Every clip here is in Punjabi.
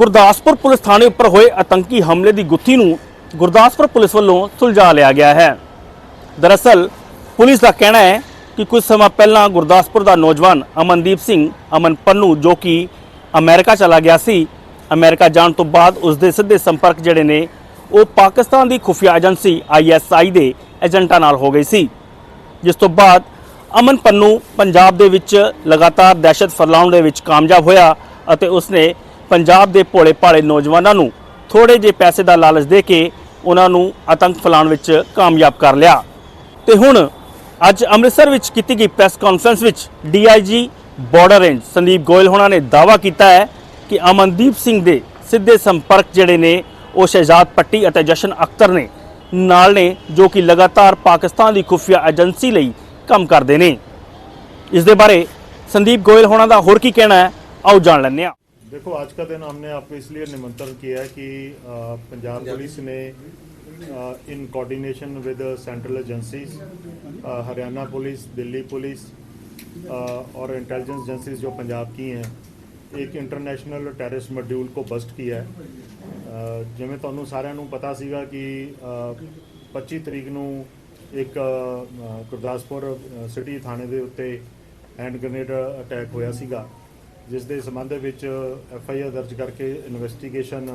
ਗੁਰਦਾਸਪੁਰ ਪੁਲਿਸ ਥਾਣੇ ਉੱਪਰ ਹੋਏ ਆਤੰਕੀ ਹਮਲੇ ਦੀ ਗੁੱਥੀ ਨੂੰ ਗੁਰਦਾਸਪੁਰ ਪੁਲਿਸ ਵੱਲੋਂ ਸੁਲਝਾ ਲਿਆ ਗਿਆ ਹੈ। ਦਰਅਸਲ, ਪੁਲਿਸ ਦਾ ਕਹਿਣਾ ਹੈ ਕਿ ਕੁਝ ਸਮਾਂ ਪਹਿਲਾਂ ਗੁਰਦਾਸਪੁਰ ਦਾ ਨੌਜਵਾਨ ਅਮਨਦੀਪ ਸਿੰਘ, ਅਮਨ ਪੰਨੂ, ਜੋ ਕਿ ਅਮਰੀਕਾ ਚਲਾ ਗਿਆ ਸੀ, ਅਮਰੀਕਾ ਜਾਣ ਤੋਂ ਬਾਅਦ ਉਸ ਦੇ ਸਿੱਧੇ ਸੰਪਰਕ ਜਿਹੜੇ ਨੇ, ਉਹ ਪਾਕਿਸਤਾਨ ਦੀ ਖੁਫੀਆ ਏਜੰਸੀ ਆਈਐਸਆਈ ਦੇ ਏਜੰਟਾਂ ਨਾਲ ਹੋ ਗਈ ਸੀ। ਜਿਸ ਤੋਂ ਬਾਅਦ ਅਮਨ ਪੰਨੂ ਪੰਜਾਬ ਦੇ ਵਿੱਚ ਲਗਾਤਾਰ ਦਹਿਸ਼ਤ ਫੈਲਾਉਣ ਦੇ ਵਿੱਚ ਕਾਮਯਾਬ ਹੋਇਆ ਅਤੇ ਉਸਨੇ ਪੰਜਾਬ ਦੇ ਭੋਲੇ ਭਾਲੇ ਨੌਜਵਾਨਾਂ ਨੂੰ ਥੋੜੇ ਜਿਹੇ ਪੈਸੇ ਦਾ ਲਾਲਚ ਦੇ ਕੇ ਉਹਨਾਂ ਨੂੰ ਆਤੰਕ ਫੈਲਾਉਣ ਵਿੱਚ ਕਾਮਯਾਬ ਕਰ ਲਿਆ। ਤੇ ਹੁਣ ਅੱਜ ਅੰਮ੍ਰਿਤਸਰ ਵਿੱਚ ਕੀਤੀ ਗਈ ਪ੍ਰੈਸ ਕਾਨਫਰੰਸ ਵਿੱਚ D I G border range Sandeep Goyal ਹੋਣਾ ਨੇ ਦਾਅਵਾ ਕੀਤਾ ਹੈ ਕਿ ਅਮਨਦੀਪ ਸਿੰਘ ਦੇ ਸਿੱਧੇ ਸੰਪਰਕ ਜਿਹੜੇ ਨੇ, ਉਹ ਸ਼ਹਿਜ਼ਾਦ ਪੱਟੀ ਅਤੇ ਜਸ਼ਨ ਅਖਤਰ ਨੇ, ਨਾਲ ਨੇ ਜੋ ਕਿ ਲਗਾਤਾਰ ਪਾਕਿਸਤਾਨ ਦੀ ਖੁਫੀਆ ਏਜੰਸੀ ਲਈ ਕੰਮ ਕਰਦੇ ਨੇ। ਇਸ ਦੇ ਬਾਰੇ ਸੰਦੀਪ ਗੋਇਲ ਹੋਣਾ ਦਾ ਹੋਰ ਕੀ ਕਹਿਣਾ ਹੈ, ਆਓ ਜਾਣ ਲੈਂਦੇ ਹਾਂ। देखो आज का दिन हमने आपको इसलिए निमंत्रण किया है कि अ, पंजाब पुलिस ने in coordination with central agencies Haryana police Delhi police अ, और इंटेलिजेंस एजेंसीज जो पंजाब की हैं एक ਇੰਟਰਨੈਸ਼ਨਲ ਟੈਰਰਿਸਟ ਮੋਡਿਊਲ ਕੋ ਬਸਟ ਕੀਤਾ ਹੈ ਅ, ਜਿਵੇਂ ਤੁਹਾਨੂੰ ਸਾਰਿਆਂ ਨੂੰ ਪਤਾ ਸੀਗਾ ਕਿ ਅ, 25 ਤਰੀਕ ਨੂੰ ਇੱਕ ਅ, ਗੁਰਦਾਸਪੁਰ ਸਿਟੀ ਥਾਣੇ ਦੇ ਉੱਤੇ ਹੈਂਡ ਗ੍ਰੇਨੇਡ ਅਟੈਕ ਹੋਇਆ ਸੀਗਾ ਜਿਸ ਦੇ ਸੰਬੰਧ ਵਿੱਚ ਐਫ ਆਈ ਆਰ ਦਰਜ ਕਰਕੇ ਇਨਵੈਸਟੀਗੇਸ਼ਨ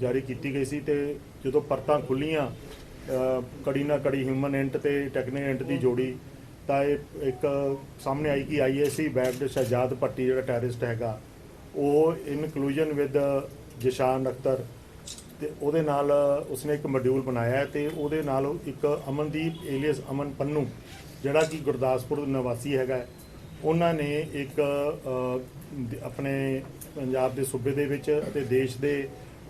ਜਾਰੀ ਕੀਤੀ ਗਈ ਸੀ ਤੇ ਜਦੋਂ ਪਰਤਾਂ ਖੁੱਲੀਆਂ ਕੜੀ ਨਾ ਕੜੀ ਹਿਊਮਨ ਐਂਟ ਤੇ ਟੈਕਨੀਕਲ ਐਂਟ ਦੀ ਜੋੜੀ, ਤਾਂ ਇਹ ਇੱਕ ਸਾਹਮਣੇ ਆਈ ਕਿ ਆਈਐਸਸੀ ਬੈਕਡ ਸ਼ਹਜਾਦ ਪੱਟੀ ਜਿਹੜਾ ਟੈਰਰਿਸਟ ਹੈਗਾ, ਉਹ ਇਨਕਲੂਜਨ ਵਿਦ ਜਸ਼ਾਨ ਅਖਤਰ ਤੇ ਉਹਦੇ ਨਾਲ ਉਸਨੇ ਇੱਕ ਮੋਡਿਊਲ ਬਣਾਇਆ ਹੈ ਤੇ ਉਹਦੇ ਨਾਲ ਇੱਕ ਅਮਨਦੀਪ ਏਲੀਅਸ ਅਮਨ ਪੰਨੂ, ਜਿਹੜਾ ਕਿ ਗੁਰਦਾਸਪੁਰ ਨਿਵਾਸੀ ਹੈਗਾ ਉਹਨਾਂ ਨੇ ਇੱਕ ਆਪਣੇ ਪੰਜਾਬ ਦੇ ਸੂਬੇ ਦੇ ਵਿੱਚ ਅਤੇ ਦੇਸ਼ ਦੇ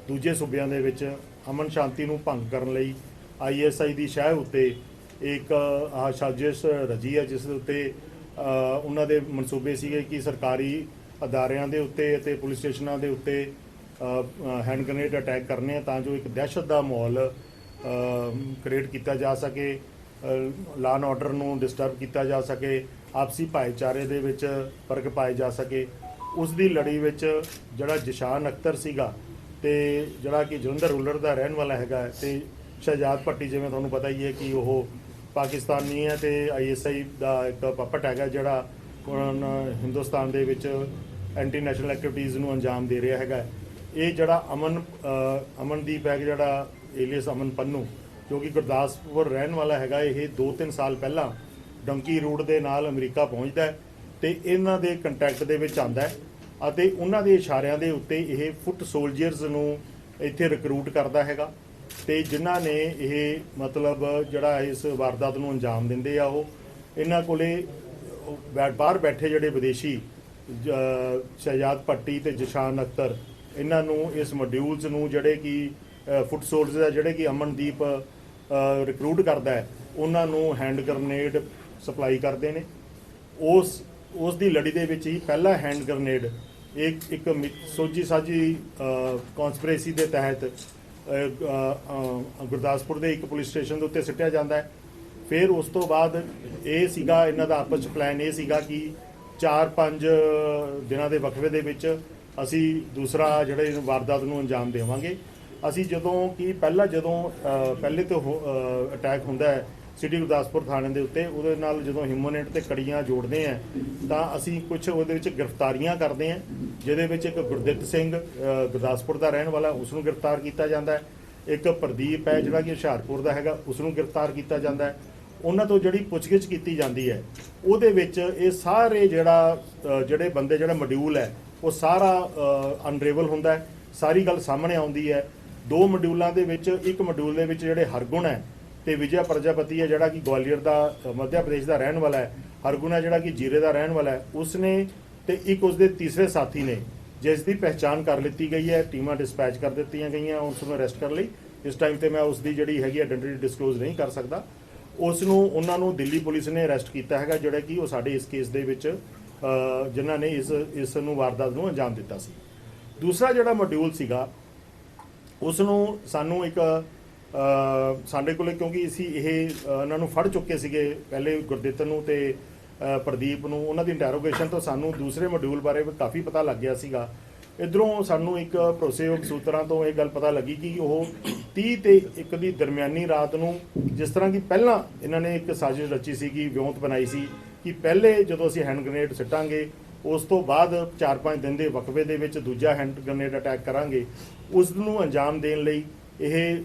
ਦੂਜੇ ਸੂਬਿਆਂ ਦੇ ਵਿੱਚ ਅਮਨ ਸ਼ਾਂਤੀ ਨੂੰ ਭੰਗ ਕਰਨ ਲਈ ਆਈਐਸਆਈ ਦੀ ਸ਼ਹਿ ਉੱਤੇ ਇੱਕ ਸਾਜ਼ਿਸ਼ ਰਜੀ ਹੈ, ਜਿਸ ਦੇ ਉੱਤੇ ਉਹਨਾਂ ਦੇ ਮਨਸੂਬੇ ਸੀਗੇ ਕਿ ਸਰਕਾਰੀ ਅਦਾਰਿਆਂ ਦੇ ਉੱਤੇ ਅਤੇ ਪੁਲਿਸ ਸਟੇਸ਼ਨਾਂ ਦੇ ਉੱਤੇ ਹੈਂਡ ਗ੍ਰੇਨੇਡ ਅਟੈਕ ਕਰਨੇ ਆ ਤਾਂ ਜੋ ਇੱਕ ਦਹਿਸ਼ਤ ਦਾ ਮਾਹੌਲ ਕ੍ਰੀਏਟ ਕੀਤਾ ਜਾ ਸਕੇ। ਲਾਅ ਐਂਡ ਆਰਡਰ ਨੂੰ ਡਿਸਟਰਬ ਕੀਤਾ ਜਾ ਸਕੇ, ਆਪਸੀ ਭਾਈਚਾਰੇ ਦੇ ਵਿੱਚ ਫ਼ਰਕ ਪਾਏ ਜਾ ਸਕੇ। ਉਸ ਦੀ ਲੜੀ ਵਿੱਚ ਜਿਹੜਾ ਜਿਸ਼ਾਨ ਅਖਤਰ ਸੀਗਾ ਤੇ ਜਿਹੜਾ ਕਿ ਜਲੰਧਰ ਰੂਲਰ ਦਾ ਰਹਿਣ ਵਾਲਾ ਹੈਗਾ ਹੈ ਤੇ ਸ਼ਹਜਾਦ ਭੱਟੀ ਜਿਵੇਂ ਤੁਹਾਨੂੰ ਪਤਾ ਹੀ ਹੈ ਕਿ ਉਹ ਪਾਕਿਸਤਾਨੀ ਹੈ ਤੇ ਆਈਐਸਆਈ ਦਾ ਇੱਕ ਪਪਟ ਹੈਗਾ ਜਿਹੜਾ ਹੁਣ ਹਿੰਦੁਸਤਾਨ ਦੇ ਵਿੱਚ ਐਂਟੀ ਨੈਸ਼ਨਲ ਐਕਟੀਵਿਟੀਜ਼ ਨੂੰ ਅੰਜਾਮ ਦੇ ਰਿਹਾ ਹੈਗਾ ਇਹ ਜਿਹੜਾ ਅਮਨ ਅਮਨਦੀਪ ਹੈ ਜਿਹੜਾ ਏਲੀਅਸ ਅਮਨ ਪੰਨੂ ਜੋ ਕਿ ਗੁਰਦਾਸਪੁਰ ਰਹਿਣ ਵਾਲਾ ਹੈਗਾ ਇਹ 2-3 ਸਾਲ ਪਹਿਲਾਂ ਡੰਕੀ ਰੂਟ ਦੇ ਨਾਲ ਅਮਰੀਕਾ ਪਹੁੰਚਦਾ ਹੈ ਤੇ ਇਹਨਾਂ ਦੇ ਕੰਟੈਕਟ ਦੇ ਵਿੱਚ ਆਂਦਾ ਅਤੇ ਉਹਨਾਂ ਦੇ ਇਸ਼ਾਰਿਆਂ ਦੇ ਉੱਤੇ ਇਹ ਫੁੱਟ ਸੋਲਜਰਸ ਨੂੰ ਇੱਥੇ ਰਿਕਰੂਟ ਕਰਦਾ ਹੈਗਾ ਤੇ ਜਿਨ੍ਹਾਂ ਨੇ ਇਹ ਮਤਲਬ ਜਿਹੜਾ ਇਸ ਵਾਰਦਾਤ ਨੂੰ ਅੰਜਾਮ ਦਿੰਦੇ ਆ ਉਹ, ਇਹਨਾਂ ਕੋਲੇ ਬੈ- ਬਾਹਰ ਬੈਠੇ ਜਿਹੜੇ ਵਿਦੇਸ਼ੀ ਸ਼ਹਿਜਾਦ ਪੱਟੀ ਤੇ ਜਸ਼ਾਨ ਅਖਤਰ, ਇਹਨਾਂ ਨੂੰ ਇਸ ਮੋਡਿਊਲਸ ਨੂੰ ਜਿਹੜੇ ਕਿ ਫੁੱਟ ਸੋਲਜਰਸ ਆ ਜਿਹੜੇ ਕਿ ਅਮਨਦੀਪ ਰਿਕਰੂਟ ਕਰਦਾ ਹੈ, ਉਹਨਾਂ ਨੂੰ ਹੈਂਡ ਗ੍ਰਨੇਡ ਸਪਲਾਈ ਕਰਦੇ ਨੇ। ਉਸ ਉਸ ਦੀ ਲੜੀ ਦੇ ਵਿੱਚ ਹੀ ਪਹਿਲਾ ਹੈਂਡ ਗ੍ਰਨੇਡ ਇੱਕ ਇੱਕ ਮਿ- ਸੋਜੀ ਸਾਜੀ ਕਨਸਪੀਰੇਸੀ ਦੇ ਤਹਿਤ ਗੁਰਦਾਸਪੁਰ ਦੇ ਇੱਕ ਪੁਲਿਸ ਸਟੇਸ਼ਨ ਦੇ ਉੱਤੇ ਸਿੱਟਿਆ ਜਾਂਦਾ ਹੈ। ਫਿਰ ਉਸ ਤੋਂ ਬਾਅਦ ਇਹ ਸੀਗਾ, ਇਹਨਾਂ ਦਾ ਆਪਸ ਚ ਪਲਾਨ ਇਹ ਸੀਗਾ ਕਿ 4-5 ਦਿਨਾਂ ਦੇ ਵਕਫੇ ਦੇ ਵਿੱਚ ਅਸੀਂ ਦੂਸਰਾ ਜਿਹੜੇ ਵਾਰਦਾਤ ਨੂੰ ਅੰਜਾਮ ਦੇਵਾਂਗੇ। ਅਸੀਂ ਜਦੋਂ ਕਿ ਪਹਿਲਾਂ ਜਦੋਂ ਪਹਿਲੇ ਤੋਂ ਅਟੈਕ ਹੁੰਦਾ ਹੈ ਸਿਟੀ ਗੁਰਦਾਸਪੁਰ ਥਾਣੇ ਦੇ ਉੱਤੇ, ਉਹਦੇ ਨਾਲ ਜਦੋਂ ਹਿਊਮਨੈਂਟ ਤੇ ਕੜੀਆਂ ਜੋੜਦੇ ਆ ਤਾਂ ਅਸੀਂ ਕੁਝ ਉਹਦੇ ਵਿੱਚ ਗ੍ਰਿਫਤਾਰੀਆਂ ਕਰਦੇ ਆ ਜਿਹਦੇ ਵਿੱਚ ਇੱਕ ਗੁਰਦਿੱਤ ਸਿੰਘ ਗੁਰਦਾਸਪੁਰ ਦਾ ਰਹਿਣ ਵਾਲਾ ਉਸ ਨੂੰ ਗ੍ਰਿਫਤਾਰ ਕੀਤਾ ਜਾਂਦਾ ਹੈ। ਇੱਕ ਪ੍ਰਦੀਪ ਹੈ, ਜਿਹੜਾ ਕਿ ਹੁਸ਼ਿਆਰਪੁਰ ਦਾ ਹੈਗਾ ਉਸ ਨੂੰ ਗ੍ਰਿਫਤਾਰ ਕੀਤਾ ਜਾਂਦਾ ਹੈ। ਉਹਨਾਂ ਤੋਂ ਜਿਹੜੀ ਪੁੱਛਗਿੱਛ ਕੀਤੀ ਜਾਂਦੀ ਹੈ, ਉਹਦੇ ਵਿੱਚ ਇਹ ਸਾਰੇ ਜਿਹੜਾ ਜਿਹੜੇ ਬੰਦੇ, ਜਿਹੜਾ ਮੋਡਿਊਲ ਹੈ, ਉਹ ਸਾਰਾ ਅਨਰੇਵਲ ਹੁੰਦਾ ਹੈ, ਸਾਰੀ ਗੱਲ ਸਾਹਮਣੇ ਆਉਂਦੀ ਹੈ। ਦੋ ਮੋਡਿਊਲਾਂ ਦੇ ਵਿੱਚ ਇੱਕ ਮੋਡਿਊਲ ਦੇ ਵਿੱਚ ਜਿਹੜੇ ਹਰਗੁਣ ਹੈ ਤੇ ਵਿਜੇ ਪ੍ਰਜਾਪਤੀ ਹੈ ਜਿਹੜਾ ਕਿ ਗਵਾਲੀਅਰ ਦਾ ਅ, ਮੱਧ ਪ੍ਰਦੇਸ਼ ਦਾ ਰਹਿਣ ਵਾਲਾ ਹੈ। ਹਰਗੁਣ ਹੈ ਜਿਹੜਾ ਕਿ ਜੀਰੇ ਦਾ ਰਹਿਣ ਵਾਲਾ ਹੈ। ਉਸਨੇ ਤੇ ਇੱਕ ਉਸਦੇ ਤੀਸਰੇ ਸਾਥੀ ਨੇ ਜਿਸ ਦੀ ਪਹਿਚਾਣ ਕਰ ਲਿੱਤੀ ਗਈ ਹੈ ਟੀਮਾਂ ਡਿਸਪੈਚ ਕਰ ਦਿੱਤੀਆਂ ਗਈਆਂ ਉਸ ਨੂੰ ਅਰੈਸਟ ਕਰਨ ਲਈ। ਇਸ ਟਾਈਮ ਤੇ ਮੈਂ ਉਸ ਦੀ ਜਿਹੜੀ ਹੈਗੀ ਆਇਡੈਂਟੀ ਡਿਸਕਲੋਜ਼ ਨਹੀਂ ਕਰ ਸਕਦਾ। ਉਸ ਨੂੰ ਉਹਨਾਂ ਨੂੰ ਦਿੱਲੀ ਪੁਲਿਸ ਨੇ ਅਰੈਸਟ ਕੀਤਾ ਹੈਗਾ ਜਿਹੜਾ ਕਿ ਉਹ ਸਾਡੇ ਇਸ ਕੇਸ ਦੇ ਵਿੱਚ ਜਿਨ੍ਹਾਂ ਨੇ ਇਸ ਇਸ ਨੂੰ ਵਾਰਦਾਤ ਨੂੰ ਅੰਜਾਮ ਦਿੱਤਾ ਸੀ। ਦੂਸਰਾ ਜਿਹੜਾ ਮੋਡਿਊਲ ਸੀਗਾ ਉਸ ਨੂੰ ਸਾਨੂੰ ਇੱਕ ਸਾਡੇ ਕੋਲੇ ਕਿਉਂਕਿ ਅਸੀਂ ਇਹ ਇਹਨਾਂ ਨੂੰ ਫੜ ਚੁੱਕੇ ਸੀਗੇ ਪਹਿਲੇ ਗੁਰਦਿੱਤ ਨੂੰ ਤੇ ਪ੍ਰਦੀਪ ਨੂੰ, ਉਹਨਾਂ ਦੀ ਇੰਟਰੋਗੇਸ਼ਨ ਤੋਂ ਸਾਨੂੰ ਦੂਸਰੇ ਮੋਡਿਊਲ ਬਾਰੇ ਵੀ ਕਾਫੀ ਪਤਾ ਲੱਗ ਗਿਆ ਸੀਗਾ। ਇਧਰੋਂ ਸਾਨੂੰ ਇੱਕ ਭਰੋਸੇਯੋਗ ਸੂਤਰਾਂ ਤੋਂ ਇਹ ਗੱਲ ਪਤਾ ਲੱਗੀ ਕਿ ਉਹ 30 ਤੇ ਇੱਕ ਦੀ ਦਰਮਿਆਨੀ ਰਾਤ ਨੂੰ ਜਿਸ ਤਰ੍ਹਾਂ ਕਿ ਪਹਿਲਾਂ ਇਹਨਾਂ ਨੇ ਇੱਕ ਸਾਜ਼ਿਸ਼ ਰਚੀ ਸੀਗੀ ਵਿਉਂਤ ਬਣਾਈ ਸੀ ਕਿ ਪਹਿਲੇ ਜਦੋਂ ਅਸੀਂ ਹੈਂਡ ਗ੍ਰੇਨੇਡ ਸਿੱਟਾਂਗੇ, ਉਸ ਤੋਂ ਬਾਅਦ 4-5 ਦਿਨ ਦੇ ਵਕਫੇ ਦੇ ਵਿੱਚ ਦੂਜਾ ਹੈਂਡ ਗ੍ਰਨੇਡ ਅਟੈਕ ਕਰਾਂਗੇ ਉਸ ਨੂੰ ਅੰਜਾਮ ਦੇਣ ਲਈ ਇਹ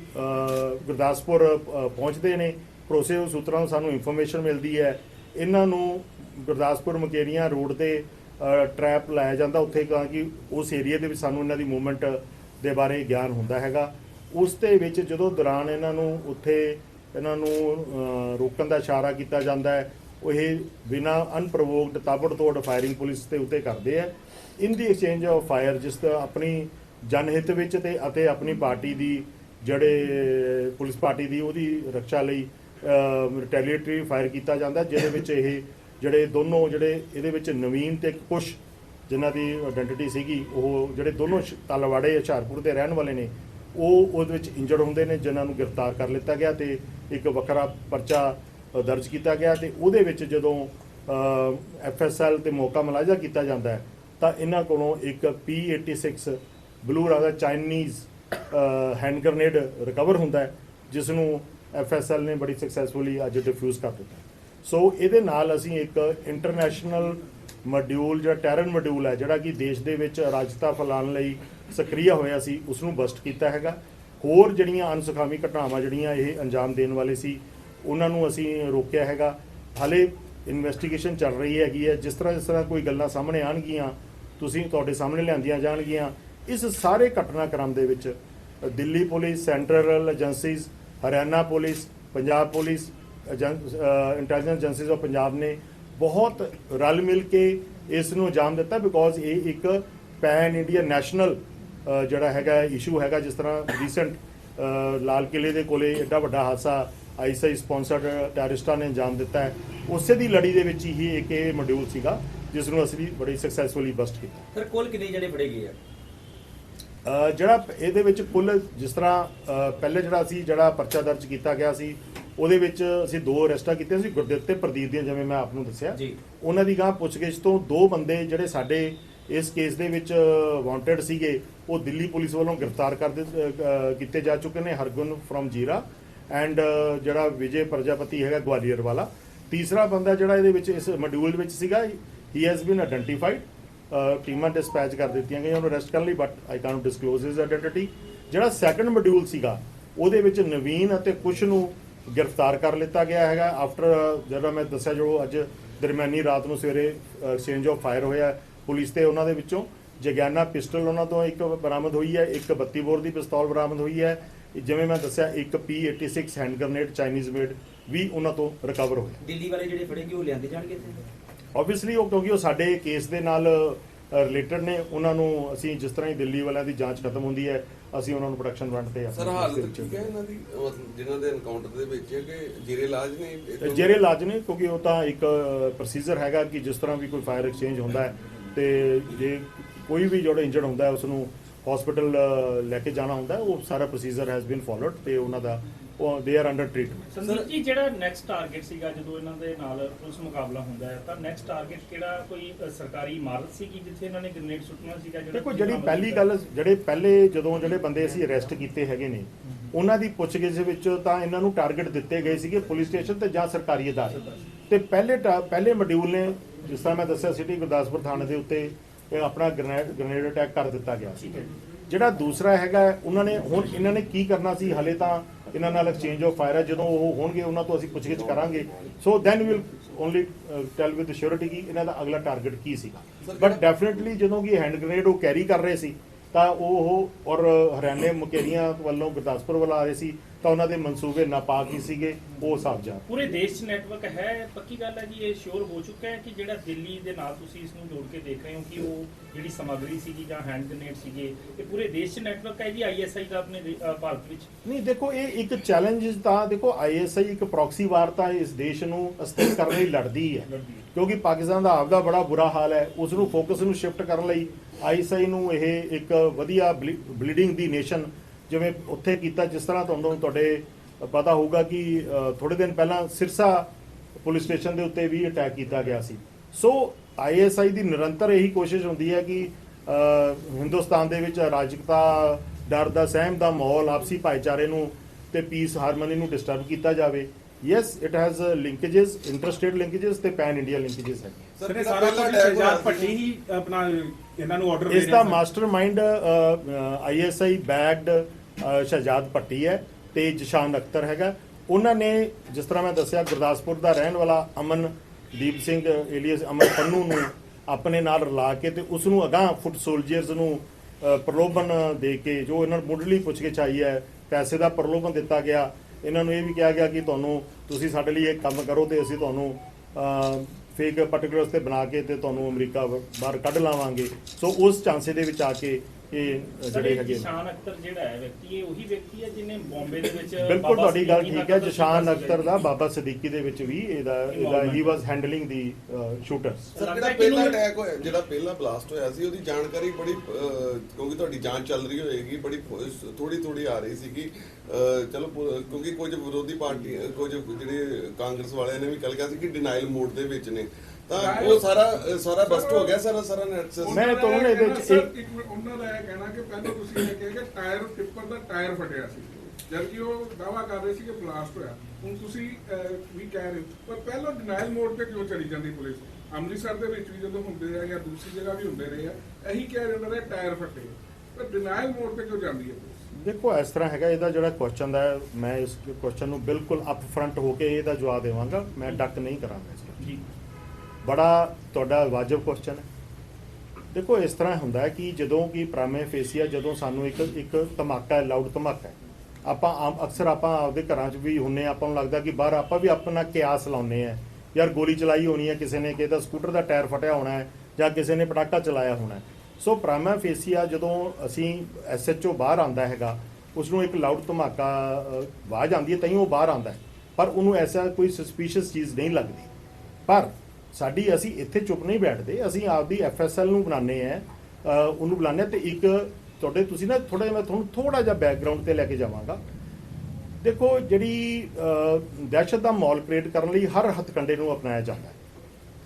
ਗੁਰਦਾਸਪੁਰ ਪਹੁੰਚਦੇ ਨੇ। ਭਰੋਸੇ ਸੂਤਰਾਂ ਤੋਂ ਸਾਨੂੰ ਇਨਫੋਰਮੇਸ਼ਨ ਮਿਲਦੀ ਹੈ। ਇਹਨਾਂ ਨੂੰ ਗੁਰਦਾਸਪੁਰ ਮਕੇਰੀਆਂ ਰੋਡ ਤੇ ਟਰੈਪ ਲਾਇਆ ਜਾਂਦਾ। ਉੱਥੇ ਕਾਂ ਕਿ ਉਸ ਏਰੀਆ ਦੇ ਵਿੱਚ ਸਾਨੂੰ ਇਹਨਾਂ ਦੀ ਮੂਵਮੈਂਟ ਦੇ ਬਾਰੇ ਗਿਆਨ ਹੁੰਦਾ ਹੈਗਾ। ਉਸ ਦੇ ਵਿੱਚ ਜਦੋਂ ਦੌਰਾਨ ਇਹਨਾਂ ਨੂੰ ਉੱਥੇ ਇਹਨਾਂ ਨੂੰ ਰੋਕਣ ਦਾ ਇਸ਼ਾਰਾ ਕੀਤਾ ਜਾਂਦਾ ਹੈ, ਉਹ ਇਹ ਬਿਨਾ ਅਨਪ੍ਰੋਵੋਕਡ ਤਾਬੜਤੋੜ ਫਾਇਰਿੰਗ ਪੁਲਿਸ ਦੇ ਉੱਤੇ ਕਰਦੇ ਆ in the exchange of fire ਜਿਸ ਦਾ ਆਪਣੀ ਜਨਹਿਤ ਵਿੱਚ ਤੇ ਅਤੇ ਆਪਣੀ ਪਾਰਟੀ ਦੀ ਜਿਹੜੇ ਪੁਲਿਸ ਪਾਰਟੀ ਦੀ ਉਹਦੀ ਰੱਖਿਆ ਲਈ ਰਿਟੈਲੀਏਟਰੀ ਫਾਇਰ ਕੀਤਾ ਜਾਂਦਾ, ਜਿਹਦੇ ਵਿੱਚ ਇਹ ਜਿਹੜੇ ਦੋਨੋਂ ਜਿਹੜੇ ਇਹਦੇ ਵਿੱਚ ਨਵੀਨ ਤੇ ਕੁਸ਼ ਜਿਨ੍ਹਾਂ ਦੀ ਆਇਡੈਂਟੀਟੀ ਸੀਗੀ, ਉਹ ਜਿਹੜੇ ਦੋਨੋਂ ਸ਼- ਤਲਵਾੜੇ ਹੁਸ਼ਿਆਰਪੁਰ ਦੇ ਰਹਿਣ ਵਾਲੇ ਨੇ, ਉਹ ਉਹਦੇ ਵਿੱਚ ਇੰਜਰਡ ਹੁੰਦੇ ਨੇ, ਜਿਨ੍ਹਾਂ ਨੂੰ ਗ੍ਰਿਫਤਾਰ ਕਰ ਲਿੱਤਾ ਗਿਆ ਤੇ ਇੱਕ ਵੱਖਰਾ ਪਰਚਾ ਦਰਜ ਕੀਤਾ ਗਿਆ ਤੇ ਉਹਦੇ ਵਿੱਚ ਜਦੋਂ ਐਫਐਸਐਲ ਤੇ ਮੌਕਾ ਮੁਲਾਜ਼ਾ ਕੀਤਾ ਜਾਂਦਾ ਤਾਂ ਇਹਨਾਂ ਕੋਲੋਂ ਇੱਕ P86 ਬਲੂ ਰੰਗ ਦਾ ਚਾਈਨੀਜ਼ ਹੈਂਡ ਗ੍ਰਨੇਡ ਰਿਕਵਰ ਹੁੰਦਾ ਹੈ ਜਿਸ ਨੂੰ ਐਫਐਸਐਲ ਨੇ ਬੜੀ ਸਕਸੈਸਫੁਲੀ ਅੱਜ ਡਿਫਿਊਜ਼ ਕਰ ਦਿੱਤਾ ਸੋ ਇਹਦੇ ਨਾਲ ਅਸੀਂ ਇੱਕ ਇੰਟਰਨੈਸ਼ਨਲ ਮੋਡਿਊਲ ਜਿਹੜਾ ਟੈਰਨ ਮੋਡਿਊਲ ਹੈ, ਜਿਹੜਾ ਕਿ ਦੇਸ਼ ਦੇ ਵਿੱਚ ਰਾਜਤਾ ਫੈਲਾਉਣ ਲਈ ਸਕਰੀਆ ਹੋਇਆ ਸੀ ਉਸ ਨੂੰ ਬਸਟ ਕੀਤਾ ਹੈਗਾ। ਹੋਰ ਜਿਹੜੀਆਂ ਅਨਸੁਖਾਵੀ ਘਟਨਾਵਾਂ ਜਿਹੜੀਆਂ ਇਹ ਅੰਜਾਮ ਦੇਣ ਵਾਲੇ ਸੀ, ਉਹਨਾਂ ਨੂੰ ਅਸੀਂ ਰੋਕਿਆ ਹੈਗਾ। ਹਾਲੇ ਇਨਵੈਸਟੀਗੇਸ਼ਨ ਚੱਲ ਰਹੀ ਹੈਗੀ ਹੈ। ਜਿਸ ਤਰ੍ਹਾਂ ਜਿਸ ਤਰ੍ਹਾਂ ਕੋਈ ਗੱਲਾਂ ਸਾਹਮਣੇ ਆਣਗੀਆਂ ਤੁਸੀਂ ਤੁਹਾਡੇ ਸਾਹਮਣੇ ਲਿਆਂਦੀਆਂ ਜਾਣਗੀਆਂ ਇਸ ਸਾਰੇ ਘਟਨਾਕ੍ਰਮ ਦੇ ਵਿੱਚ Delhi police, central agencies, Haryana police, Punjab police intelligence agencies of Punjab ਨੇ ਬਹੁਤ ਰਲ ਮਿਲ ਕੇ ਇਸ ਨੂੰ ਅੰਜਾਮ ਦਿੱਤਾ ਬਿਕੋਜ਼ ਇਹ ਇੱਕ ਪੈਨ ਇੰਡੀਆ ਨੈਸ਼ਨਲ ਜਿਹੜਾ ਹੈਗਾ ਇਸ਼ੂ ਹੈਗਾ ਜਿਸ ਤਰ੍ਹਾਂ ਰੀਸੈਂਟ ਲਾਲ ਕਿਲੇ ਦੇ ਕੋਲੇ ਐਡਾ ਵੱਡਾ ਹਾਦਸਾ ਆਈਐਸਆਈ ਸਪਾਂਸਰਡ ਟੈਰਰਿਸਟਾਂ ਨੇ ਅੰਜਾਮ ਦਿੱਤਾ ਹੈ। ਉਸੇ ਦੀ ਲੜੀ ਦੇ ਵਿੱਚ ਹੀ ਇੱਕ ਇਹ ਮੋਡਿਊਲ ਸੀਗਾ, ਜਿਸ ਨੂੰ ਅਸੀਂ ਬੜੀ ਸਕਸੈਸਫੁਲੀ ਬਸਟ ਕੀਤਾ। ਸਰ ਕੋਲ ਕਿੰਨੇ ਜਿਹੜੇ ਫੜੇ ਗਏ ਆ? ਜਿਹੜਾ ਇਹਦੇ ਵਿੱਚ ਕੁੱਲ ਜਿਸ ਤਰ੍ਹਾਂ ਪਹਿਲੇ ਜਿਹੜਾ ਅਸੀਂ ਜਿਹੜਾ ਪਰਚਾ ਦਰਜ ਕੀਤਾ ਗਿਆ ਸੀ ਉਹਦੇ ਵਿੱਚ ਅਸੀਂ ਦੋ ਅਰੈਸਟਾਂ ਕੀਤੀਆਂ ਸੀ ਗੁਰਦਿੱਤ ਤੇ ਪ੍ਰਦੀਪ ਦੀਆਂ ਜਿਵੇਂ ਮੈਂ ਆਪ ਨੂੰ ਦੱਸਿਆ। ਉਹਨਾਂ ਦੀ ਗਾਂ ਪੁੱਛਗਿੱਛ ਤੋਂ ਦੋ ਬੰਦੇ ਜਿਹੜੇ ਸਾਡੇ ਇਸ ਕੇਸ ਦੇ ਵਿੱਚ ਵਾਂਟਡ ਸੀਗੇ ਉਹ ਦਿੱਲੀ ਪੁਲਿਸ ਵੱਲੋਂ ਗ੍ਰਿਫਤਾਰ ਕਰ ਕੀਤੇ ਜਾ ਚੁੱਕੇ ਨੇ ਹਰਗੁਨ ਫਰੋਮ ਜੀਰਾ ਐਂਡ ਜਿਹੜਾ ਵਿਜੇ ਪ੍ਰਜਾਪਤੀ ਹੈਗਾ ਗਵਾਲੀਅਰ ਵਾਲਾ। ਤੀਸਰਾ ਬੰਦਾ ਜਿਹੜਾ ਇਹਦੇ ਵਿੱਚ ਇਸ ਮੋਡਿਊਲ ਵਿੱਚ ਸੀਗਾ ਹੀ ਹੈਜ਼ ਬੀਨ ਆਇਡੈਂਟੀਫਾਈਡ ਟੀਮਾਂ ਡਿਸਪੈਚ ਕਰ ਦਿੱਤੀਆਂ ਗਈਆਂ, ਉਹਨੂੰ ਅਰੈਸਟ ਕਰਨ ਲਈ but I can't disclose his identity ਜਿਹੜਾ ਸੈਕੰਡ ਮੋਡਿਊਲ ਸੀਗਾ, ਉਹਦੇ ਵਿੱਚ ਨਵੀਨ ਅਤੇ ਕੁਸ਼ ਨੂੰ ਗ੍ਰਿਫਤਾਰ ਕਰ ਲਿੱਤਾ ਗਿਆ ਹੈਗਾ। ਆਫਟਰ ਜਿਹੜਾ ਮੈਂ ਦੱਸਿਆ, ਜੋ ਅੱਜ ਦਰਮਿਆਨੀ ਰਾਤ ਨੂੰ ਸਵੇਰੇ ਐਕਸਚੇਂਜ ਆਫ ਫਾਇਰ ਹੋਇਆ ਪੁਲਿਸ ਤੇ, ਉਹਨਾਂ ਦੇ ਵਿੱਚੋਂ। ਜਗਿਆਨਾ ਪਿਸਟਲ ਉਹਨਾਂ ਤੋਂ ਇੱਕ ਬਰਾਮਦ ਹੋਈ ਹੈ, ਇੱਕ 32 ਬੋਰ ਦੀ ਪਿਸਤੌਲ ਬਰਾਮਦ ਹੋਈ ਹੈ। ਜਿਵੇਂ ਮੈਂ ਦੱਸਿਆ, ਇੱਕ P86 hand grenade Chinese made ਵੀ ਉਹਨਾਂ ਤੋਂ ਰਿਕਵਰ ਹੋਇਆ। ਦਿੱਲੀ ਵਾਲੇ ਜਿਹੜੇ ਫੜੇ ਉਹ ਲਿਆਂਦੇ ਜਾਣਗੇ ਇੱਥੇ? ਆਬਵੀਅਸਲੀ ਉਹ ਕਿਉਂਕਿ ਉਹ ਸਾਡੇ ਕੇਸ ਦੇ ਨਾਲ ਰਿਲੇਟਡ ਨੇ ਉਹਨਾਂ ਨੂੰ ਅਸੀਂ ਜਿਸ ਤਰ੍ਹਾਂ ਹੀ ਦਿੱਲੀ ਵਾਲਿਆਂ ਦੀ ਜਾਂਚ ਖਤਮ ਹੁੰਦੀ ਹੈ ਅਸੀਂ ਉਹਨਾਂ ਨੂੰ ਪ੍ਰੋਡਕਸ਼ਨ ਫਰੰਟ ਤੇ ਸਰ ਹਾਲਤ ਠੀਕ ਹੈ ਇਹਨਾਂ ਦੀ? ਜਿਨ੍ਹਾਂ ਦੇ ਐਨਕਾਊਂਟਰ ਦੇ ਵਿੱਚ ਹੈ ਕਿ ਜੀਰੇ ਇਲਾਜ ਨੇ ਜੇਰੇ ਇਲਾਜ ਨੇ ਕਿਉਂਕਿ ਉਹ ਤਾਂ ਇੱਕ ਪ੍ਰੋਸੀਜਰ ਹੈਗਾ ਕਿ ਜਿਸ ਤਰ੍ਹਾਂ ਵੀ ਕੋਈ ਫਾਇਰ ਐਕਸਚੇਂਜ ਹੁੰਦਾ ਹੈ ਤੇ ਜੇ ਕੋਈ ਵੀ ਜਿਹੜਾ ਇੰਜਰਡ ਹੁੰਦਾ ਹੈ ਉਸ ਨੂੰ ਹਸਪੀਟਲ ਲੈ ਕੇ ਜਾਣਾ ਹੁੰਦਾ ਹੈ ਉਹ ਸਾਰਾ ਪ੍ਰੋਸੀਜਰ ਹੈਜ਼ ਬੀਨ ਫਾਲੋਡ ਤੇ ਉਹਨਾਂ ਦਾ ਉਹ they are under treatment Sandeep ji ਜਿਹੜਾ ਨੈਕਸਟ ਟਾਰਗੇਟ ਸੀਗਾ ਜਦੋਂ ਇਹਨਾਂ ਦੇ ਨਾਲ ਪੁਲਿਸ ਮੁਕਾਬਲਾ ਹੁੰਦਾ ਹੈ ਤਾਂ ਨੈਕਸਟ ਟਾਰਗੇਟ ਕਿਹੜਾ ਕੋਈ ਸਰਕਾਰੀ ਇਮਾਰਤ ਸੀ ਕਿ ਜਿੱਥੇ ਇਹਨਾਂ ਨੇ ਗ੍ਰੇਨੇਡ ਸੁੱਟਣਾ ਸੀਗਾ ਜਿਹੜਾ ਦੇਖੋ ਜਿਹੜੀ ਪਹਿਲੀ ਗੱਲ ਜਿਹੜੇ ਪਹਿਲੇ ਜਦੋਂ ਜਿਹੜੇ ਬੰਦੇ ਅਸੀਂ ਅਰੈਸਟ ਕੀਤੇ ਹੈਗੇ ਨੇ ਉਹਨਾਂ ਦੀ ਪੁੱਛਗਿੱਛ ਵਿੱਚ ਤਾਂ ਇਹਨਾਂ ਨੂੰ ਟਾਰਗੇਟ ਦਿੱਤੇ ਗਏ ਸੀਗੇ ਪੁਲਿਸ ਸਟੇਸ਼ਨ ਤੇ ਜਾਂ ਸਰਕਾਰੀ ਅਦਾਰੇ। ਤੇ ਪਹਿਲੇ ਪਹਿਲੇ ਮੋਡਿਊਲ ਨੇ ਜਿਸ ਤਰ੍ਹਾਂ ਮੈਂ ਦੱਸਿਆ ਸਿਟੀ ਗੁਰਦਾਸਪੁਰ ਥਾਣੇ ਦੇ ਉੱਤੇ ਇਹ ਆਪਣਾ ਗ੍ਰਨੇਡ ਗ੍ਰਨੇਡ ਅਟੈਕ ਕਰ ਦਿੱਤਾ ਗਿਆ। ਸੀ ਜਿਹੜਾ ਦੂਸਰਾ ਹੈਗਾ ਉਹਨਾਂ ਨੇ ਹੁਣ ਇਹਨਾਂ ਨੇ ਕੀ ਕਰਨਾ ਸੀ ਹਲੇ ਤਾਂ ਇਹਨਾਂ ਨਾਲ ਐਕਸਚੇਂਜ ਆਫ ਫਾਇਰ ਹੈ ਜਦੋਂ ਉਹ ਹੋਣਗੇ ਉਹਨਾਂ ਤੋਂ ਅਸੀਂ ਪੁੱਛਗਿੱਛ ਕਰਾਂਗੇ। So then will only tell with surety ਕਿ ਇਹਨਾਂ ਦਾ ਅਗਲਾ ਟਾਰਗੇਟ ਕੀ ਸੀਗਾ। ਬਟ ਡੈਫੀਨਿਟਲੀ ਜਦੋਂ ਕਿ ਹੈਂਡ ਗ੍ਰੇਨੇਡ ਉਹ ਕੈਰੀ ਕਰ ਰਹੇ ਸੀ ਤਾਂ ਉਹ ਔਰ ਹਰਿਆਣੇ ਮੁਕੇਰੀਆਂ ਵੱਲੋਂ ਗੁਰਦਾਸਪੁਰ ਵੱਲ ਆ ਰਹੇ ਸੀ ਤਾਂ ਉਹਨਾਂ ਦੇ ਮਨਸੂਬੇ ਨਾਪਾਕ ਹੀ ਸੀਗੇ ਉਹ ਸਭ ਜਾ ਪੂਰੇ ਦੇਸ਼ 'ਚ ਨੈਟਵਰਕ ਹੈ ਪੱਕੀ ਗੱਲ ਹੈ ਜੀ ਇਹ ਸ਼ੋਰ ਹੋ ਚੁੱਕਾ ਹੈ ਕਿ ਜਿਹੜਾ ਦਿੱਲੀ ਦੇ ਨਾਲ ਤੁਸੀਂ ਇਸ ਨੂੰ ਜੋੜ ਕੇ ਦੇਖ ਰਹੇ ਹੋ ਕਿ ਉਹ ਜਿਹੜੀ ਸਮੱਗਰੀ ਸੀਗੀ ਜਾਂ ਹੈਂਡ ਗ੍ਰੇਨੇਡ ਸੀਗੇ ਇਹ ਪੂਰੇ ਦੇਸ਼ 'ਚ ਨੈਟਵਰਕ ਹੈ ਜੀ ਆਈਐਸਆਈ ਦਾ ਆਪਣੇ ਦੇ- ਅ, ਭਾਰਤ ਵਿੱਚ? ਨਹੀਂ ਦੇਖੋ ਇਹ ਇੱਕ ਚੈਲੰਜ ਤਾਂ ਦੇਖੋ ਆਈਐਸਆਈ ਇੱਕ ਪ੍ਰੋਕਸੀ ਵਾਰ ਤਾਂ ਇਸ ਦੇਸ਼ ਨੂੰ ਅਸਥਿਰ ਕਰਨ ਲਈ ਲੜਦੀ ਹੈ। ਲੜਦੀ ਹੈ। ਕਿਉਂਕਿ ਪਾਕਿਸਤਾਨ ਦਾ ਆਪਦਾ ਬੜਾ ਬੁਰਾ ਹਾਲ ਹੈ ਉਸ ਨੂੰ ਫੋਕਸ ਨੂੰ ਸ਼ਿਫਟ ਕਰਨ ਲਈ ਆਈਐਸਆਈ ਨੂੰ ਇਹ ਇੱਕ ਵਧੀਆ ਬਲੀਡਿੰਗ ਦੀ ਨੇਸ਼ਨ ਜਿਵੇਂ ਉੱਥੇ ਕੀਤਾ ਜਿਸ ਤਰ੍ਹਾਂ ਤੁਹਾਨੂੰ ਤੁਹਾਡੇ ਪਤਾ ਹੋਊਗਾ ਕਿ ਥੋੜੇ ਦਿਨ ਪਹਿਲਾਂ ਸਿਰਸਾ ਪੁਲਿਸ ਸਟੇਸ਼ਨ ਦੇ ਉੱਤੇ ਵੀ ਅਟੈਕ ਕੀਤਾ ਗਿਆ ਸੀ। ਸੋ ਆਈਐਸਆਈ ਦੀ ਨਿਰੰਤਰ ਇਹੀ ਕੋਸ਼ਿਸ਼ ਹੁੰਦੀ ਹੈ ਕਿ ਹਿੰਦੁਸਤਾਨ ਦੇ ਵਿੱਚ ਅਰਾਜਕਤਾ ਡਰ ਦਾ ਸਹਿਮ ਦਾ ਮਾਹੌਲ ਆਪਸੀ ਭਾਈਚਾਰੇ ਨੂੰ ਤੇ ਪੀਸ ਹਾਰਮਨੀ ਨੂੰ ਡਿਸਟਰਬ ਕੀਤਾ ਜਾਵੇ। Yes it has linkages interstate linkages ਤੇ ਪੈਨ ਇੰਡੀਆ ਲਿੰਕੇजेस ਹੈ। ਸਰ ਇਹ ਸਾਰਾ ਕੁਝ ਸ਼ਹਿਜਾਦ ਭੱਟੀ ਹੀ ਆਪਣਾ ਇਹਨਾਂ ਨੂੰ ਆਰਡਰ ਦੇ ਰਿਹਾ ਇਸ ਦਾ mastermind ISI backed Shahzad Bhatti ਹੈ ਤੇ ਜਸ਼ਾਨ ਅਖਤਰ ਹੈਗਾ। ਉਹਨਾਂ ਨੇ ਜਿਸ ਤਰ੍ਹਾਂ ਮੈਂ ਦੱਸਿਆ, ਗੁਰਦਾਸਪੁਰ ਦਾ ਰਹਿਣ ਵਾਲਾ ਅਮਨਦੀਪ ਸਿੰਘ ਏਲੀਅਸ ਅਮਨ ਪੰਨੂ ਨੂੰ ਆਪਣੇ ਨਾਲ ਰਲਾ ਕੇ ਤੇ ਉਸ ਨੂੰ ਅਗਾਹ ਫੁੱਟ ਸੋਲਜਰਸ ਨੂੰ ਪ੍ਰਲੋਭਨ ਦੇ ਕੇ, ਜੋ ਇਹਨਾਂ ਨੂੰ ਮੁੱਢਲੀ ਪੁੱਛਗਿੱਛ ਆਈ ਹੈ, ਪੈਸੇ ਦਾ ਪ੍ਰਲੋਭਨ ਦਿੱਤਾ ਗਿਆ। ਇਹਨਾਂ ਨੂੰ ਇਹ ਵੀ ਕਿਹਾ ਗਿਆ ਕਿ ਤੁਹਾਨੂੰ, ਤੁਸੀਂ ਸਾਡੇ ਲਈ ਇਹ ਕੰਮ ਕਰੋ ਤੇ ਅਸੀਂ ਤੁਹਾਨੂੰ ਫੇਕ ਪਾਰਟੀਕੂਲਰਸ ਤੇ ਬਣਾ ਕੇ ਤੇ ਤੁਹਾਨੂੰ ਅਮਰੀਕਾ ਬਾਹਰ ਕੱਢ ਲਾਵਾਂਗੇ। ਸੋ ਉਸ ਚਾਂਸੇ ਦੇ ਵਿੱਚ ਆ ਕੇ ਇਹ ਜਿਹੜੇ ਹੈਗੇ ਜਸ਼ਾਨ ਅਖਤਰ ਜਿਹੜਾ ਹੈ ਵਿਅਕਤੀ ਇਹ ਉਹੀ ਵਿਅਕਤੀ ਹੈ ਜਿਹਨੇ ਬੰਬੇ ਦੇ ਵਿੱਚ ਬਿਲਕੁਲ ਤੁਹਾਡੀ ਗੱਲ ਠੀਕ ਹੈ ਜਸ਼ਾਨ ਅਖਤਰ ਦਾ ਸੀ। ਬਾਬਾ ਸਦੀਕੀ ਦੇ ਵਿੱਚ ਵੀ ਇਹਦਾ ਇਹਦਾ ਹੀ ਵਾਸ ਹੈਂਡਲਿੰਗ ਦੀ ਸ਼ੂਟਰਸ ਸਰ ਲੱਗਦਾ ਜਿਹੜਾ ਕਿ ਪਹਿਲਾ ਅਟੈਕ ਹੋਇਆ ਜਿਹੜਾ ਪਹਿਲਾ ਬਲਾਸਟ ਹੋਇਆ ਸੀ ਉਹਦੀ ਜਾਣਕਾਰੀ ਬੜੀ ਕਿਉਂਕਿ ਤੁਹਾਡੀ ਜਾਂਚ ਚੱਲ ਰਹੀ ਹੋਏਗੀ ਬੜੀ ਥੋੜੀ ਥੋੜੀ ਆ ਰਹੀ ਸੀਗੀ। ਅਹ, ਚਲੋ ਕਿਉਂਕਿ ਕੁਝ ਵਿਰੋਧੀ ਪਾਰਟੀ ਕੁਝ ਜਿਹੜੇ ਕਾਂਗਰਸ ਵਾਲਿਆਂ ਨੇ ਵੀ ਕੱਲ ਕਿਹਾ ਸੀ ਕਿ ਡਿਨਾਈਲ ਮੋਡ ਦੇ ਵਿੱਚ ਨੇ। ਤਾਂ ਉਹ ਸਾਰਾ ਸਾਰਾ ਬਸਟ ਹੋ ਗਿਆ ਸਾਰਾ ਸਾਰਾ ਨੈਟ ਮੈਂ ਤੁਹਾਨੂੰ ਇਹਦੇ ਵਿੱਚ ਇੱਕ- ਇੱਕ ਮਿੰਟ, ਉਹਨਾਂ ਦਾ ਇਹ ਕਹਿਣਾ ਕਿ ਪਹਿਲਾਂ ਤੁਸੀਂ ਇਹ ਕਿਹਾ ਕਿ ਟਾਇਰ ਟਿੱਪਰ ਦਾ ਟਾਇਰ ਫਟਿਆ ਸੀ। ਜਦਕਿ ਉਹ ਦਾਵਾ ਕਰ ਰਹੇ ਸੀ ਕਿ ਬਲਾਸਟ ਹੋਇਆ। ਹੁਣ ਤੁਸੀਂ ਵੀ ਕਹਿ ਰਹੇ ਹੋ। ਪਰ ਪਹਿਲਾਂ ਡਿਨਾਈਲ ਮੋਡ ਤੇ ਕਿਉਂ ਚਲੀ ਜਾਂਦੀ ਪੁਲਿਸ? ਅੰਮ੍ਰਿਤਸਰ ਦੇ ਵਿੱਚ ਵੀ ਜਦੋਂ ਹੁੰਦੇ ਆ ਜਾਂ ਦੂਸਰੀ ਜਗ੍ਹਾ ਵੀ ਹੁੰਦੇ ਰਹੇ ਆ ਇਹੀ ਕਹਿ ਰਹੇ ਉਹਨਾਂ ਦੇ ਟਾਇਰ ਫਟੇ। ਪਰ ਡਿਨਾਈਲ ਮੋਡ ਤੇ ਕਿਉਂ ਜਾਂਦੀ ਹੈ ਪੁਲਿਸ? ਦੇਖੋ ਇਸ ਤਰ੍ਹਾਂ ਹੈਗਾ ਇਹਦਾ ਜਿਹੜਾ ਕੁਐਸਚਨ ਦਾ ਮੈਂ ਇਸ ਕੁਐਸਚਨ ਨੂੰ ਬਿਲਕੁਲ ਅਪ ਫਰੰਟ ਹੋ ਕੇ ਇਹਦਾ ਜਵਾਬ ਦੇਵਾਂਗਾ। ਮੈਂ ਡੱਕ ਨਹੀਂ ਕਰਾਂਗਾ ਇਸ ਦਾ ਜੀ। ਬੜਾ ਤੁਹਾਡਾ ਵਾਜਬ ਕੁਐਸਚਨ ਹੈ। ਦੇਖੋ ਇਸ ਤਰ੍ਹਾਂ ਹੁੰਦਾ ਹੈ ਕਿ ਜਦੋਂ ਕਿ ਪ੍ਰਾਮੇ ਫੇਸੀਆ ਜਦੋਂ ਸਾਨੂੰ ਇੱਕ ਇੱਕ ਧਮਾਕਾ ਹੈ ਲਾਊਡ ਧਮਾਕਾ ਹੈ ਆਪਾਂ ਆਮ ਅਕਸਰ ਆਪਾਂ ਆਪਦੇ ਘਰਾਂ 'ਚ ਵੀ ਹੁੰਨੇ ਆਪਾਂ ਨੂੰ ਲੱਗਦਾ ਕਿ ਬਾਹਰ ਆਪਾਂ ਵੀ ਆਪਣਾ ਕਿਆਸ ਲਾਉਨੇ ਆ ਯਾਰ ਗੋਲੀ ਚਲਾਈ ਹੋਣੀ ਹੈ ਕਿਸੇ ਨੇ ਕਿਸੇ ਦਾ ਸਕੂਟਰ ਦਾ ਟਾਇਰ ਫਟਿਆ ਹੋਣਾ ਹੈ ਜਾਂ ਕਿਸੇ ਨੇ ਪਟਾਕਾ ਚਲਾਇਆ ਹੋਣਾ ਹੈ। ਸੋ ਪ੍ਰਾਮਾ ਫੇਸੀਆ ਜਦੋਂ ਅਸੀਂ ਐਸਐਚਓ ਬਾਹਰ ਆਂਦਾ ਹੈਗਾ ਉਸ ਨੂੰ ਇੱਕ ਲਾਊਡ ਧਮਾਕਾ ਅ, ਆਵਾਜ਼ ਆਉਂਦੀ ਹੈ ਤਾਂ ਹੀ ਉਹ ਬਾਹਰ ਆਂਦਾ ਹੈ। ਪਰ ਉਹਨੂੰ ਐਸਾ ਕੋਈ ਸਸਪੀਸ਼ੀਅਸ ਚੀਜ਼ ਨਹੀਂ ਲੱਗਦੀ। ਪਰ ਸਾਡੀ ਅਸੀਂ ਇੱਥੇ ਚੁੱਪ ਨਹੀਂ ਬੈਠਦੇ ਅਸੀਂ ਆਪਦੀ ਐਫਐਸਐਲ ਨੂੰ ਬਣਾਉਂਦੇ ਆ ਉਹਨੂੰ ਬੁਲਾਉਂਦੇ ਹਾਂ ਤੇ ਇੱਕ ਤੁਹਾਡੇ ਤੁਸੀਂ ਨਾ ਥੋੜਾ ਜਿਹਾ ਮੈਂ ਤੁਹਾਨੂੰ ਥੋੜਾ ਜਿਹਾ ਬੈਕਗ੍ਰਾਉਂਡ ਤੇ ਲੈ ਕੇ ਜਾਵਾਂਗਾ। ਦੇਖੋ ਜਿਹੜੀ ਦਹਿਸ਼ਤ ਦਾ ਮਾਹੌਲ ਕ੍ਰੀਏਟ ਕਰਨ ਲਈ ਹਰ ਹੱਥਕੰਡੇ ਨੂੰ ਅਪਣਾਇਆ ਜਾਂਦਾ ਹੈ।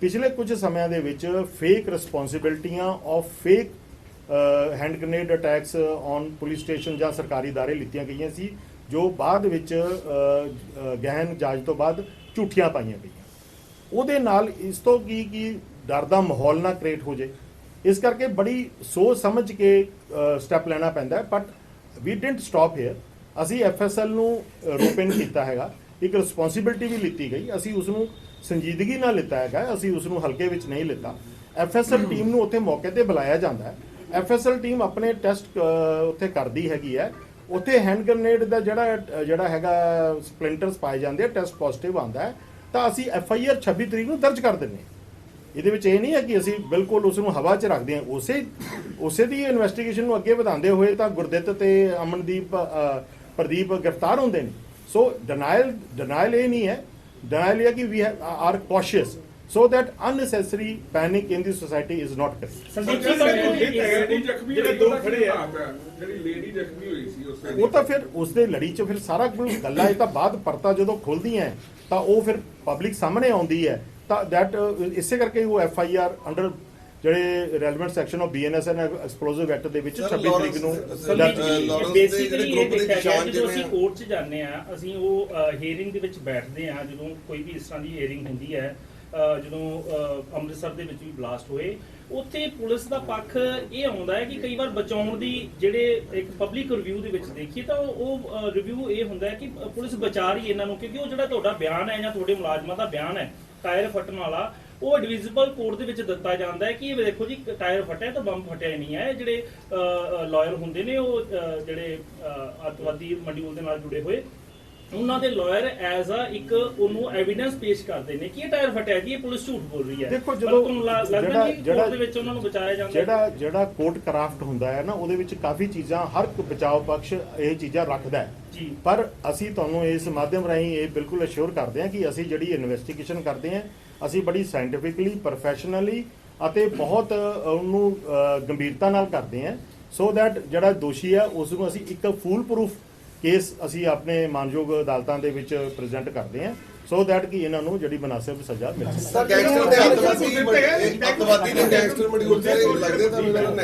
ਪਿਛਲੇ ਕੁਝ ਸਮਿਆਂ ਦੇ ਵਿੱਚ fake ਰਿਸਪੌਂਸਿਬਿਲਟੀਆਂ of fake hand grenade attacks on police station ਜਾਂ ਸਰਕਾਰੀ ਦਾਰੇ ਲਿੱਤੀਆਂ ਗਈਆਂ ਸੀ ਜੋ ਬਾਅਦ ਵਿੱਚ ਅ, ਅ, ਗਹਿਨ ਜਾਂਚ ਤੋਂ ਬਾਅਦ ਝੂਠੀਆਂ ਪਾਈਆਂ ਗਈਆਂ। ਉਹਦੇ ਨਾਲ ਇਸ ਤੋਂ ਕੀ ਕੀ ਡਰ ਦਾ ਮਾਹੌਲ ਨਾ ਕ੍ਰੀਏਟ ਹੋ ਜੇ ਇਸ ਕਰਕੇ ਬੜੀ ਸੋਚ ਸਮਝ ਕੇ ਸਟੈਪ ਲੈਣਾ ਪੈਂਦਾ ਹੈ। But we didn't stop here ਅਸੀਂ ਐਫਐਸਐਲ ਨੂੰ ਰੋਪਨ ਕੀਤਾ ਹੈਗਾ। ਇੱਕ ਰਿਸਪੌਂਸਿਬਿਲਟੀ ਵੀ ਲਿੱਤੀ ਗਈ। ਅਸੀਂ ਉਸ ਨੂੰ ਸੰਜੀਦਗੀ ਨਾਲ ਲਿੱਤਾ ਹੈਗਾ। ਅਸੀਂ ਉਸ ਨੂੰ ਹਲਕੇ ਵਿੱਚ ਨਹੀਂ ਲਿੱਤਾ। ਐਫਐਸਐਲ ਟੀਮ ਨੂੰ ਉੱਥੇ ਮੌਕੇ ਤੇ ਬੁਲਾਇਆ ਜਾਂਦਾ ਹੈ। ਐਫਐਸਐਲ ਟੀਮ ਆਪਣੇ ਟੈਸਟ ਉੱਥੇ ਕਰਦੀ ਹੈਗੀ ਹੈ। ਉੱਥੇ ਹੈਂਡ ਗ੍ਰਨੇਡ ਦਾ ਜਿਹੜਾ ਜਿਹੜਾ ਹੈਗਾ ਸਪਲਿੰਟਰਸ ਪਾਏ ਜਾਂਦੇ ਆ ਟੈਸਟ ਪੋਜ਼ਿਟਿਵ ਆਉਂਦਾ ਹੈ। ਤਾਂ ਅਸੀਂ ਐਫ ਆਈ ਆਰ 26 ਤਰੀਕ ਨੂੰ ਦਰਜ ਕਰ ਦਿੰਨੇ ਹਾਂ। ਇਹਦੇ ਵਿੱਚ ਇਹ ਨਹੀਂ ਹੈ ਕਿ ਅਸੀਂ ਬਿਲਕੁਲ ਉਸ ਨੂੰ ਹਵਾ 'ਚ ਰੱਖਦੇ ਹਾਂ। ਉਸੇ ਉਸੇ ਦੀ ਇਨਵੈਸਟੀਗੇਸ਼ਨ ਨੂੰ ਅੱਗੇ ਵਧਾਉਂਦੇ ਹੋਏ ਤਾਂ ਗੁਰਦਿੱਤ ਤੇ ਅਮਨਦੀਪ ਪ੍ਰਦੀਪ ਗ੍ਰਿਫਤਾਰ ਹੁੰਦੇ ਨੇ। ਸੋ ਡਿਨਾਈਲ ਡਿਨਾਈਲ ਇਹ ਨਹੀਂ ਹੈ। ਡਿਨਾਈਲ ਇਹ ਹੈ ਕਿ we are cautious panic in the society is not ਕਰੀ ਸੰਦੀਪ ਸਰ, ਜੀ ਜਿਹੜੀ ਦੋ ਖੜੇ ਆ। ਜਿਹੜੀ ਲੇਡੀ ਜ਼ਖਮੀ ਹੋਈ ਸੀ ਉਸ ਉਹ ਤਾਂ ਫਿਰ ਉਸ ਦੇ ਲੜੀ 'ਚ ਫਿਰ ਸਾਰਾ ਕੁਝ ਗੱਲਾਂ ਇਹ ਤਾਂ ਬਾਅਦ ਪਰਤਾ ਜਦੋਂ ਖੁੱਲਦੀਆਂ ਤਾਂ ਉਹ ਫਿਰ ਪਬਲਿਕ ਸਾਹਮਣੇ ਆਉਂਦੀ ਹੈ ਤਾਂ ਦੈਟ ਇਸੇ ਕਰਕੇ ਉਹ ਐਫ ਆਈ ਆਰ ਅੰਡਰ ਜਿਹੜੇ relevant section of B N S and explosive act ਦੇ ਵਿੱਚ Sir, 26 ਤਰੀਕ ਨੂੰ ਬੇਸਿਕਲੀ group ਇਹ ਦੇ ਦੇਖਿਆ ਗਿਆ ਜਦੋਂ ਅਸੀਂ ਕੋਰਟ 'ਚ ਜਾਂਦੇ ਆ ਅਸੀਂ ਉਹ ਹੀਅਰਿੰਗ ਦੇ ਵਿੱਚ ਬੈਠਦੇ ਆ ਜਦੋਂ ਕੋਈ ਵੀ ਇਸ ਤਰ੍ਹਾਂ ਦੀ ਹੀਅਰਿੰਗ ਹੁੰਦੀ ਹੈ ਜਦੋਂ ਅੰਮ੍ਰਿਤਸਰ ਦੇ ਵਿੱਚ ਵੀ ਬਲਾਸਟ ਹੋਏ ਉੱਥੇ ਪੁਲਿਸ ਦਾ ਪੱਖ ਇਹ ਆਉਂਦਾ ਹੈ ਕਿ ਕਈ ਵਾਰ ਬਚਾਉਣ ਦੀ ਜਿਹੜੇ ਇੱਕ ਪਬਲਿਕ ਰਿਵਿਊ ਦੇ ਵਿੱਚ ਦੇਖੀਏ ਤਾਂ ਉਹ ਰਿਵਿਊ ਇਹ ਹੁੰਦਾ ਹੈ ਕਿ ਪੁਲਿਸ ਬਚਾ ਰਹੀ ਇਹਨਾਂ ਨੂੰ ਕਿਉਂਕਿ ਉਹ ਜਿਹੜਾ ਤੁਹਾਡਾ ਬਿਆਨ ਹੈ ਜਾਂ ਤੁਹਾਡੇ ਮੁਲਾਜ਼ਮਾਂ ਦਾ ਬਿਆਨ ਹੈ ਟਾਇਰ ਫਟਣ ਵਾਲਾ ਉਹ ਡਿਵੀਜ਼ਬਲ ਕੋਰਟ ਦੇ ਵਿੱਚ ਦਿੱਤਾ ਜਾਂਦਾ ਹੈ ਕਿ ਇਹ ਦੇਖੋ ਜੀ ਟਾਇਰ ਫਟਿਆ ਤਾਂ ਬੰਬ ਫਟਿਆ ਨਹੀਂ ਹੈ ਜਿਹੜੇ ਲਾਇਰ ਹੁੰਦੇ ਨੇ ਉਹ ਜਿਹੜੇ ਅ, ਅੱਤਵਾਦੀ ਮੋਡਿਊਲ ਦੇ ਨਾਲ ਜੁੜੇ ਹੋਏ ਉਹਨਾਂ ਦੇ ਲਾਇਰ ਐਜ਼ ਅ ਇੱਕ ਉਹਨੂੰ ਐਵੀਡੈਂਸ ਪੇਸ਼ ਕਰਦੇ ਨੇ ਕਿ ਇਹ ਟਾਇਰ ਫਟਿਆ ਜੀ ਇਹ ਪੁਲਿਸ ਝੂਠ ਬੋਲ ਰਹੀ ਹੈ। ਦੇਖੋ ਜਦੋਂ ਲੱਗਦਾ ਜਿਹੜਾ- ਕੋਰਟ ਦੇ ਵਿੱਚ ਉਹਨਾਂ ਨੂੰ ਬਚਾਇਆ ਜਾਂਦਾ? ਜਿਹੜਾ ਜਿਹੜਾ ਕੋਰਟ ਕਰਾਫਟ ਹੁੰਦਾ ਹੈ ਨਾ ਉਹਦੇ ਵਿੱਚ ਕਾਫੀ ਚੀਜ਼ਾਂ ਹਰ ਇੱਕ ਬਚਾਓ ਪਕਸ਼ ਇਹ ਚੀਜ਼ਾਂ ਰੱਖਦਾ ਹੈ। ਪਰ ਅਸੀਂ ਤੁਹਾਨੂੰ ਇਸ ਮਾਧਿਅਮ ਰਾਹੀਂ ਇਹ ਬਿਲਕੁਲ ਅਸ਼ੋਰ ਕਰਦੇ ਹਾਂ ਕਿ ਅਸੀਂ ਜਿਹੜੀ ਇਨਵੈਸਟੀਗੇਸ਼ਨ ਕਰਦੇ ਹਾਂ ਅਸੀਂ ਬੜੀ ਸਾਇੰਟੀਫਿਕਲੀ ਪ੍ਰੋਫੈਸ਼ਨਲੀ ਅਤੇ ਬਹੁਤ ਉਹਨੂੰ ਗੰਭੀਰਤਾ ਨਾਲ ਕਰਦੇ ਹਾਂ। ਸੋ ਦੈਟ ਜਿਹੜਾ ਦੋਸ਼ੀ ਹੈ ਉਸ ਨੂੰ ਅਸੀਂ ਇੱਕ ਫੂਲ ਪ੍ਰੂਫ ਕੇਸ ਅਸੀਂ ਆਪਣੇ ਮਾਨਯੋਗ ਅਦਾਲਤਾਂ ਦੇ ਵਿੱਚ ਪ੍ਰੈਜ਼ੈਂਟ ਕਰਦੇ ਹਾਂ। ਸੋ ਦੈਟ ਕਿ ਇਹਨਾਂ ਨੂੰ ਜਿਹੜੀ ਮناسب ਸਜ਼ਾ ਮਿਲ ਸਕੇ। ਗੈਂਗਸਟਰ ਤੇ ਅੱਤਵਾਦੀ ਅੱਤਵਾਦੀ ਦੇ ਗੈਂਗਸਟਰ ਮਡਿਊਲ ਤੇ ਲੱਗਦੇ ਤਾਂ ਮੈਨੂੰ